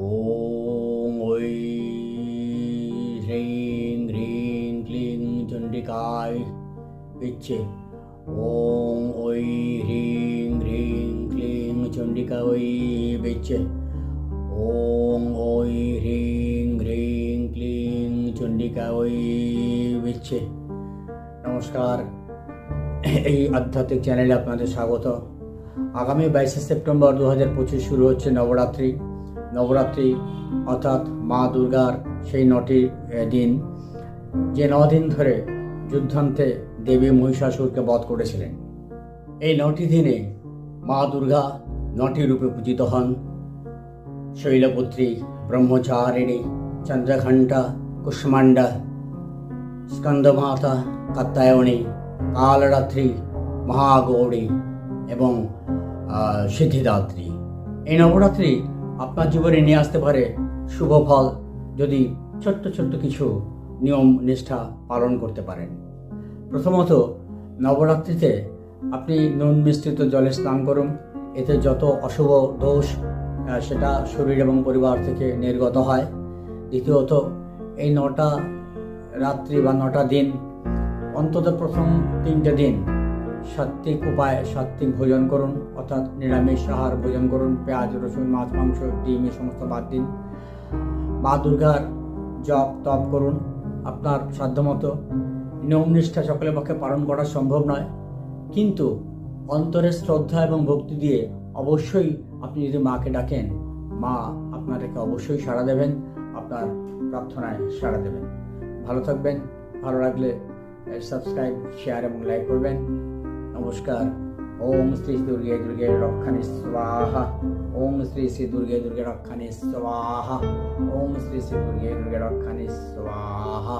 ॐ ঐ ह्रीं ह्रीं क्लीं चण्डिकाय इच्छे ॐ ঐ ह्रीं ह्रीं क्लीं চণ্ডিকায় বিচ্ছে ॐ ঐ হ্রিং হ্রিং ক্লিং চণ্ডিকায় বিচ্ছে নমস্কার এই আধ্যাত্মিক চ্যানেলে আপনাদের স্বাগত আগামী বাইশে সেপ্টেম্বর দু হাজার পঁচিশ শুরু হচ্ছে নবরাত্রি নবরাত্রি অর্থাৎ মা দুর্গার সেই নটি দিন। যে দিন ধরে যুদ্ধান্তে দেবী মহিষাসুরকে বধ করেছিলেন। এই নটি দিনে মা দুর্গা নটি রূপে পূজিত হন। শৈলপুত্রী, ব্রহ্মচারিণী, চন্দ্রঘণ্টা, কুষ্মাণ্ডা, স্কন্দমাতা কাত্তায়নী কালরাত্রি, মহাগৌরী এবং সিদ্ধিদাত্রী। এই নবরাত্রি আপনার জীবনে নিয়ে আসতে পারে শুভ ফল যদি ছোট্ট ছোট্ট কিছু নিয়ম, নিষ্ঠা পালন করতে পারেন। প্রথমত, নবরাত্রিতে আপনি নুন মিশ্রিত জলে স্নান করুন। এতে যত অশুভ দোষ সেটা শরীর এবং পরিবার থেকে নির্গত হয়। দ্বিতীয়ত, এই নটা রাত্রি বা নটা দিন অন্তত প্রথম তিনটে দিন সাত্বিক উপায়ে সাত্বিক ভোজন করুন, অর্থাৎ নিরামিষ আহার ভোজন করুন, পেঁয়াজ, রসুন, মাছ, মাংস, ডিম, এই সমস্ত বাদ দিন। মা দুর্গার জপ, তপ করুন, আপনার সাধ্যমতো। নিয়ম নিষ্ঠা সকলের পক্ষে পালন করা সম্ভব নয়। কিন্তু অন্তরের শ্রদ্ধা এবং ভক্তি দিয়ে অবশ্যই আপনি যদি মাকে ডাকেন, মা আপনাদেরকে অবশ্যই সাড়া দেবেন, আপনার প্রার্থনায় সাড়া দেবেন। ভালো থাকবেন, ভালো লাগলে সাবস্ক্রাইব শেয়ার এবং লাইক করবেন। নমস্কার ওম শ্রী দুর্গে দুর্গে রক্ষানি স্বাহা ওম শ্রী শ্রী দুর্গে দুর্গে রক্ষানি স্বাহা ওম শ্রী শ্রী দুর্গে দুর্গে রক্ষানি স্বাহা